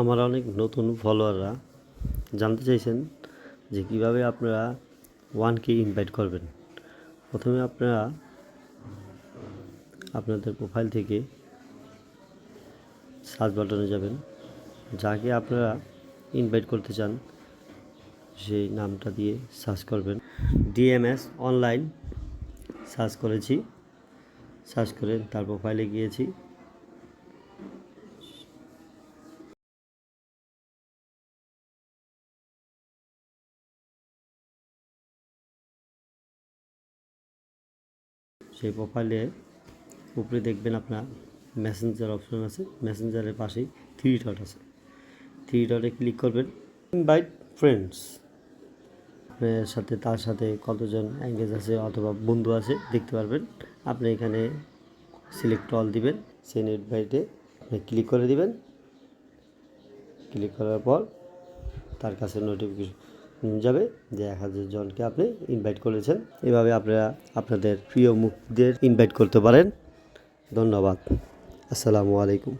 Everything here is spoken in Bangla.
আমার অনেক নতুন ফলোয়াররা জানতে চাইছেন যে কীভাবে আপনারা ওয়ানকে ইনভাইট করবেন। প্রথমে আপনারা আপনাদের প্রোফাইল থেকে সার্চ বাটনে যাবেন। যাকে আপনারা ইনভাইট করতে চান, সেই নামটা দিয়ে সার্চ করবেন। ডিএমএস অনলাইন সার্চ করেছি। সার্চ করে তার প্রোফাইলে গিয়েছি। সেই প্রোফাইলে উপরে দেখবেন আপনার মেসেঞ্জার অপশন আছে। মেসেঞ্জারের পাশেই থ্রি ডট আছে। থ্রি ডটে ক্লিক করবেন ইনভাইট ফ্রেন্ডস আপনার সাথে, তার সাথে কতজন অ্যাঙ্গেজ আছে অথবা বন্ধু আছে দেখতে পারবেন। আপনি এখানে সিলেক্ট অল দিবেন সেন ইনভাইটে ক্লিক করে দিবেন। ক্লিক করার পর তার কাছে নোটিফিকেশন যাবে যে এক হাজার জনকে আপনি ইনভাইট করেছেন। এভাবে আপনারা আপনাদের প্রিয় মুখদের ইনভাইট করতে পারেন। ধন্যবাদ। আসসালামু আলাইকুম।